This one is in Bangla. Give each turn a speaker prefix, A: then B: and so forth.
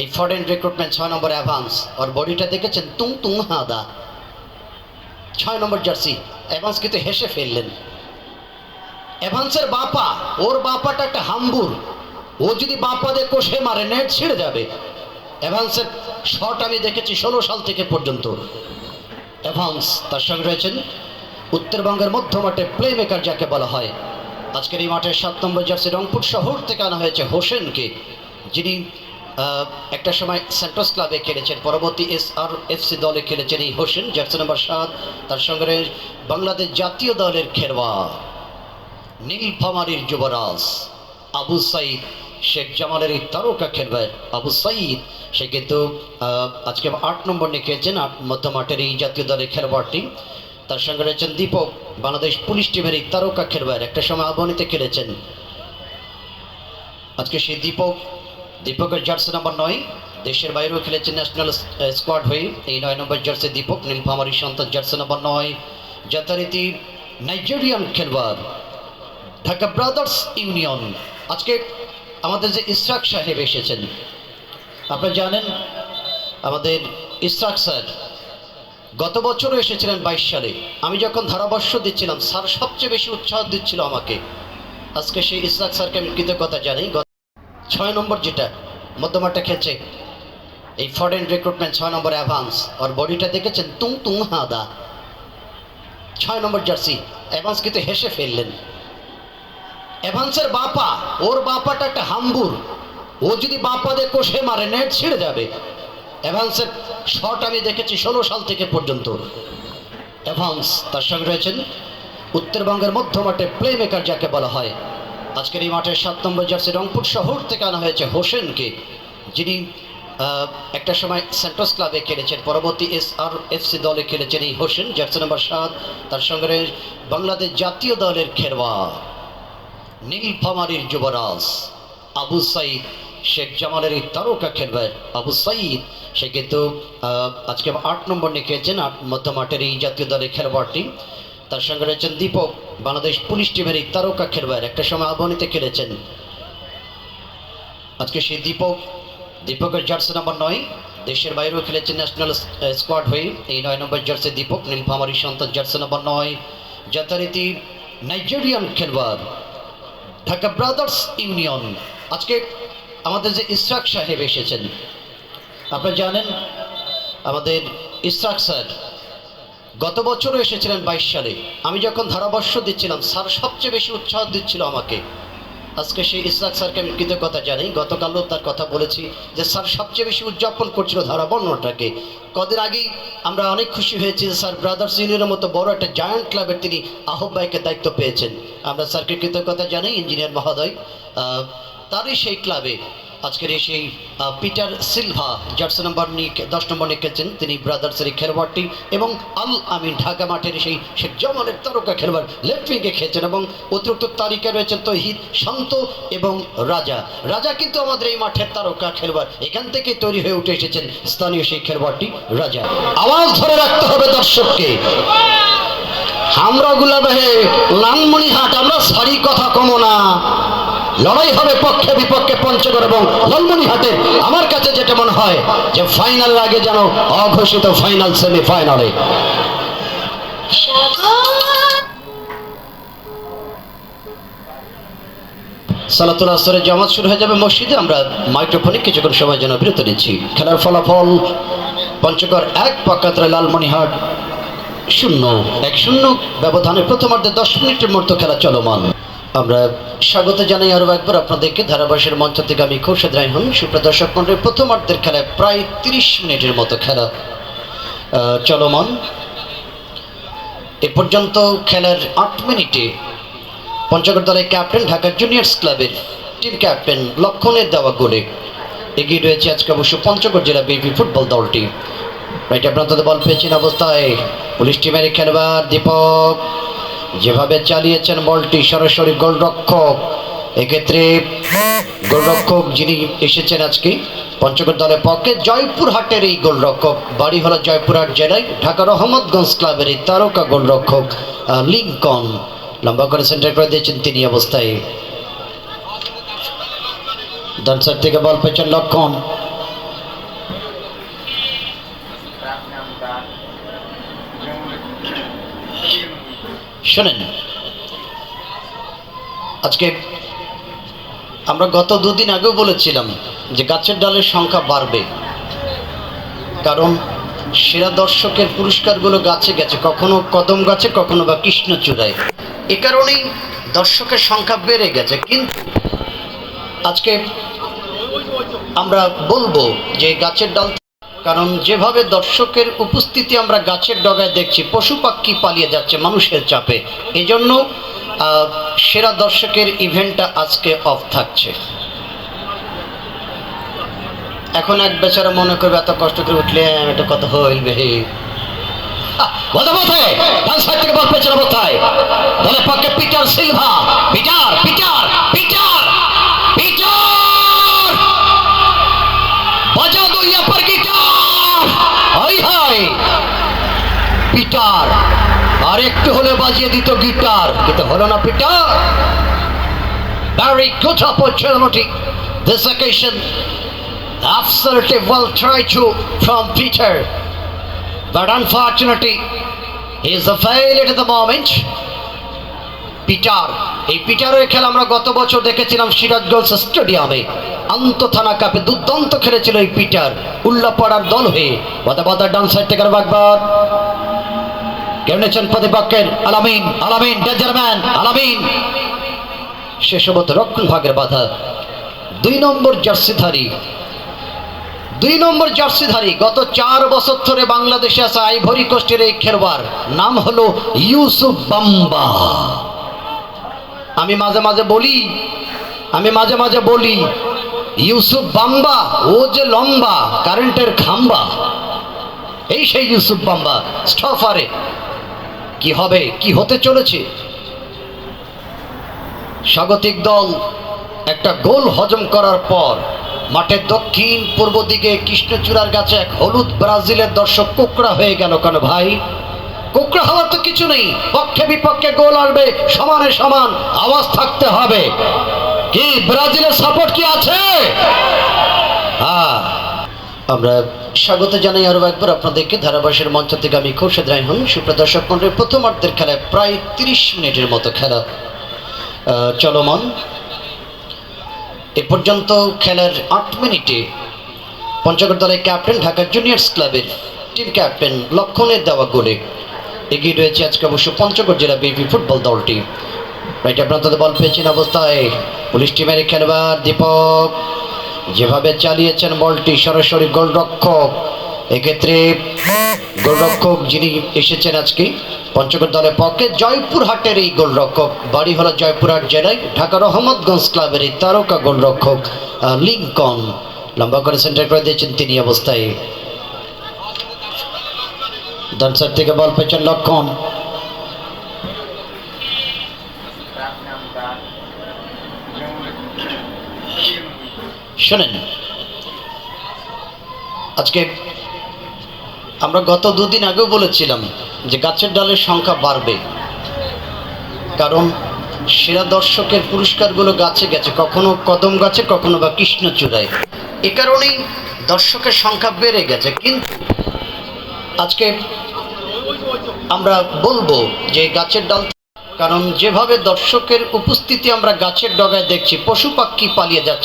A: এই ফরেন রিক্রুটমেন্ট ছয় নম্বর অ্যাভান্স ওর বডিটা দেখেছেন? তুং তুং হাদা। ছয় নম্বর জার্সি অ্যাভান্স কিন্তু হেসে ফেললেন। অ্যাভান্সের বাপা, ওর বাপাটা একটা হাম্বুর। ও যদি বাপা দিয়ে কষে মারে নেট ছিঁড়ে যাবে। অ্যাভান্সের শট আমি দেখেছি ষোলো সাল থেকে পর্যন্ত। অ্যাভান্স তার সঙ্গে রয়েছেন উত্তরবঙ্গের মধ্যমাঠে প্লে মেকার যাকে বলা হয়। আজকের এই মাঠের সাত নম্বর জার্সি রংপুর শহর থেকে আনা হয়েছে হোসেনকে, যিনি একটা সময় সেন্ট্রাস ক্লাবে খেলেছেন, পরবর্তী এস আর এফসি দলে খেলেছেন এই হোসেন জার্সি নম্বর সাত। তার সঙ্গে বাংলাদেশ জাতীয় দলের খেলোয়াড়, নীলফামারীর যুবরাজ, আবু সাইদ শেখ জামালের এই তারকা খেলবে আবু সাইদ। সে কিন্তু আজকে আট নম্বর নিয়ে খেলছেন, আট মধ্যমাঠের এই জাতীয় দলের খেলোয়াড়টি। তার সঙ্গে রয়েছেন দীপক, বাংলাদেশ পুলিশ টিমের এই তারকা খেলোয়াড়। একটা সময় আবহানিতে খেলেছেন। আজকে সেই দীপক দীপকের জার্সি নাম্বার নয়। দেশের বাইরেও খেলেছেন ন্যাশনাল স্কোয়াড হয়ে। এই নয় নম্বর জার্সি দীপক নীলফামারী সন্তান জার্সি নাম্বার নয়। যথারীতি নাইজেরিয়ান খেলোয়াড় ঢাকা ব্রাদার্স ইউনিয়ন আজকে আমাদের যে ইসরাক সাহেব এসেছেন, আপনারা জানেন আমাদের ইসরাক স্যার গত বছরও এসেছিলেন বাইশ সালে। আমি যখন ধারাবর্ষ দিচ্ছিলাম, স্যার সবচেয়ে বেশি উৎসাহ দিচ্ছিল আমাকে। আজকে সেই ইসরাক স্যারকে আমি কৃতজ্ঞতা জানাই। ছয় নম্বর যেটা, মধ্যমাঠটা খেলছে। এই ফরেন রিক্রুটমেন্ট ছয় নম্বর অ্যাভান্স ওর বডিটা দেখেছেন? তুং তুং হাদা। ছয় নম্বর জার্সি অ্যাভান্স কিন্তু হেসে ফেললেন। অ্যাভান্সের বাপা, ওর বাপাটা একটা হাম্বুর। ও যদি বাপা দিয়ে কষে মারে, নেট ছিঁড়ে যাবে। অ্যাভান্সের শট আমি দেখেছি ষোলো সাল থেকে পর্যন্ত। অ্যাভান্স তার সঙ্গে রয়েছেন উত্তরবঙ্গের মধ্যমাঠে প্লে মেকার যাকে বলা হয়। আজকের এই মাঠের সাত নম্বর জার্সি রংপুর শহর থেকে আনা হয়েছে হোসেনকে, যিনি একটা সময় সেন্ট্রাস ক্লাবে খেলেছেন, পরবর্তী এস আর এফসি দলে খেলেছেন এই হোসেন, জার্সি নম্বর সাত, তার সঙ্গে বাংলাদেশ জাতীয় দলের খেলোয়াড়, নীলফামারীর যুবরাজ, আবু সাইদ শেখ জামালের এই তারকা খেলবে আবু সাইদ। সে কিন্তু আজকে আট নম্বর নিয়ে খেলছেন, আট মধ্যমাঠের এই জাতীয় দলের খেলোয়াড়টি। তার সঙ্গে রয়েছেন দীপক বাংলাদেশ পুলিশ টিমের এই তারকা খেলোয়াড় একটা সময় আবহানিতে খেলেছেন। আজকে সেই দীপক, দীপকের জার্সি নাম্বার নয়, দেশের বাইরেও খেলেছেন ন্যাশনাল স্কোয়াড হয়ে। এই নয় নম্বর জার্সি দীপক নীলফামারী সন্তান জার্সি নাম্বার নয়, যথারীতি নাইজেরিয়ান খেলোয়াড়, ঢাকা ব্রাদার্স ইউনিয়ন। আজকে আমাদের যে ইসরাক সাহেব এসেছেন, আপনারা জানেন, আমাদের ইসরাক স্যার গত বছরও এসেছিলেন বাইশ সালে। আমি যখন ধারাবর্ষ দিচ্ছিলাম, স্যার সবচেয়ে বেশি উৎসাহ দিচ্ছিল আমাকে। আজকে সেই ইসরাক স্যারকে আমি কৃতজ্ঞতা জানাই। গতকালও তার কথা বলেছি যে, স্যার সবচেয়ে বেশি উদযাপন করছিল ধারাবর্ণটাকে। কদিন আগেই আমরা অনেক খুশি হয়েছি যে, স্যার ব্রাদার্স ইউনিয়নের মতো বড় একটা জায়ান্ট ক্লাবের তিনি আহ্বায়কের দায়িত্ব পেয়েছেন। আমরা স্যারকে কৃতজ্ঞতা জানাই, ইঞ্জিনিয়ার মহোদয়। তারই সেই ক্লাবে আজকের এই সেই পিটার সিলভা জার্সি নম্বর নিয়ে দশ নম্বর নিয়ে খেলছেন, তিনি ব্রাদার্সের এই খেলোয়াড়টি এবং আল আমিন ঢাকা মাঠের সেই শেখ জামালের তারকা খেলোয়াড় লেফট উইংয়ে খেলছেন এবং অতিরিক্ত তালিকায় রয়েছেন তহিদ শান্ত এবং রাজা। রাজা কিন্তু আমাদের এই মাঠের তারকা খেলোয়াড়, এখান থেকে তৈরি হয়ে উঠে এসেছেন স্থানীয় সেই খেলোয়াড়টি রাজা। আওয়াজ ধরে রাখতে হবে দর্শককে। আমরা গুলাবাহে লালমনিহাট আমরা সারি কথা লড়াই হবে পক্ষে বিপক্ষে পঞ্চগড় এবং লালমনিহাটে আমার কাছে যেটা মনে হয় যে ফাইনালের আগে যেন অঘোষিত ফাইনাল সেমি ফাইনালে সালাতুল আসরের জামাত শুরু হয়ে যাবে মসজিদে। আমরা মাইক্রোফোনে কিছুক্ষণ সময়ের জন্য বিরত নিচ্ছি। খেলার ফলাফল পঞ্চগড় এক, পাকাতরা লালমনিহাট শূন্য, এক শূন্য। ব্যবধানে প্রথমার্ধে দশ মিনিটের মতো খেলা চলমান। আমরা স্বাগত জানাই আরও একবার আপনাদেরকে ধারাবাসের মঞ্চ থেকে। আমি খোরশেদ রাইহন সুপ্রদর্শক মন্ডলের প্রথমার্ধের খেলায় প্রায় তিরিশ মিনিটের মতো খেলা। চলমান। এ পর্যন্ত খেলার আট মিনিটে পঞ্চগড় দলের ক্যাপ্টেন, ঢাকা জুনিয়র্স ক্লাবের টিম ক্যাপ্টেন লক্ষণের দেওয়া গোলে এগিয়ে রয়েছে আজকে অবশ্য পঞ্চগড় জেলা বিপি ফুটবল দলটি। রাইট প্রান্ততে বল পেয়েছেন অবস্থায়। পুলিশ টিমের খেলোয়াড় দীপক যেভাবে চালিয়েছেন বলটি সরাসরি গোলরক্ষক। এক্ষেত্রে গোলরক্ষক যিনি এসেছেন আজকে পঞ্চগড় দলের পক্ষে জয়পুরহাটের এই গোলরক্ষক। বাড়ি হলো জয়পুরহাট জেলায়, ঢাকা রহমতগঞ্জ ক্লাবের এই তারকা গোলরক্ষক লিঙ্কন। লম্বা করে সেন্টার করে দিয়েছেন তিনি অবস্থায়। ডান্সার থেকে বল পেয়েছেন লক্ষণ। শোনেন, আজকে আমরা গত দুদিন আগেও বলেছিলাম যে গাছের ডালের সংখ্যা বাড়বে। কারণ সেরা দর্শকের পুরস্কারগুলো গাছে গেছে, কখনো কদম গাছে, কখনো বা কৃষ্ণচূড়ায়। এ কারণেই দর্শকের সংখ্যা বেড়ে গেছে। কিন্তু আজকে আমরা বলব যে গাছের ডাল কারণ যেভাবে দর্শকের উপস্থিতি আমরা গাছের ডগায় দেখছি, পশু পাখি পালিয়ে যাচ্ছে মানুষের চাপে। এজন্য সেরা দর্শকের ইভেন্টটা আজকে অফ থাকছে। এখন এক বেচারা মনে করবে, এত কষ্ট করে উঠলে এটা কত হইবে থেকে ball Peter Silva. Peter Peter. একটু হলে বাজিয়ে দিত গিটার কিন্তু হলো না Peter Very good opportunity. This occasion absolutely well tried to from Peter. But unfortunately, he is a failure at the moment. Peter এই পিটারের খেলা আমরা গত বছর দেখেছিলাম সিরাজগঞ্জ স্টেডিয়ামে আন্ত থানা কাপে দুর্দান্ত খেলেছিল এই পিটার উল্লাপাড়ার দল হয়ে বাদা বাদা ডান সাইড থেকে একবার কেউ প্রতিপক্ষের আলামিন আলামিন ডেঞ্জারম্যান আলামিন। শেষবত রক্ষণ ভাগের বাধা। দুই নম্বর জার্সিধারী। দুই নম্বর জার্সিধারী, গত চার বছর ধরে বাংলাদেশে আসা আইভরি কোস্টের এই খেলোয়াড় নাম হলো ইউসুফ বাম্বা। আমি মাঝে মাঝে বলি, আমি মাঝে মাঝে বলি, ইউসুফ বাম্বা, ও যে লম্বা কারেন্টের খাম্বা। এই সেই ইউসুফ বাম্বা, স্টফারে। কি হবে? কি হতে চলেছে? স্বাগতিক দল, একটা গোল হজম করার পর মাঠের দক্ষিণ পূর্ব দিকে কৃষ্ণচূড়ার কাছে এক হলুদ ব্রাজিলের দর্শক কোকড়া হয়ে গেল কেন ভাই? কোকড়া হওয়ার তো কিছু নেই। পক্ষে বিপক্ষে গোল আসবে, সমানে সমান আওয়াজ থাকতে হবে। কি, ব্রাজিলের সাপোর্ট কি আছে? আমরা স্বাগত জানাই আরও একবার আপনাদেরকে ধারাবাসের মঞ্চ থেকে। আমি খোরশেদ রায়হান সুপ্রদর্শক মন্ডলের প্রথমার্ধের খেলায় প্রায় তিরিশ মিনিটের মতো খেলা। চলমান। এ পর্যন্ত খেলার আট মিনিটে পঞ্চগড় দলের ক্যাপ্টেন, ঢাকা জুনিয়র্স ক্লাবের টিম ক্যাপ্টেন লক্ষণের দেওয়া গোলে এগিয়ে রয়েছে আজকে অবশ্য পঞ্চগড় জেলা বিপি ফুটবল দলটি। রাইট প্রান্ততে বল পেয়েছেন অবস্থায়। পুলিশ টিমের খেলোয়াড় দীপক যেভাবে চালিয়েছেন বলটি সরাসরি গোলরক্ষক, এক্ষেত্রে গোলরক্ষক যিনি এসেছেন আজকে পঞ্চগড় দলের পক্ষে, জয়পুরহাটের এই গোলরক্ষক। বাড়ি হলো জয়পুরহাট জেলায়, ঢাকা রহমতগঞ্জ ক্লাবের এই তারকা গোলরক্ষক লিঙ্কন। লম্বা করে সেন্টার করে দিয়েছেন তিনি অবস্থায়। ডান সাইড থেকে বল পেয়েছেন লক্ষণ। শোনেন, আজকে আমরা গত দুদিন আগেও বলেছিলাম যে গাছের ডালের সংখ্যা বাড়বে। কারণ সেরা দর্শকের পুরস্কারগুলো গাছে গেছে, কখনো কদম গাছে, কখনো বা কৃষ্ণচূড়ায়। এ কারণেই দর্শকের সংখ্যা বেড়ে গেছে। কিন্তু আজকে আমরা বলব যে গাছের ডাল কারণ যেভাবে দর্শকের উপস্থিতি আমরা গাছের ডগায় দেখছি, পশু পাখি পালিয়ে যাচ্ছে।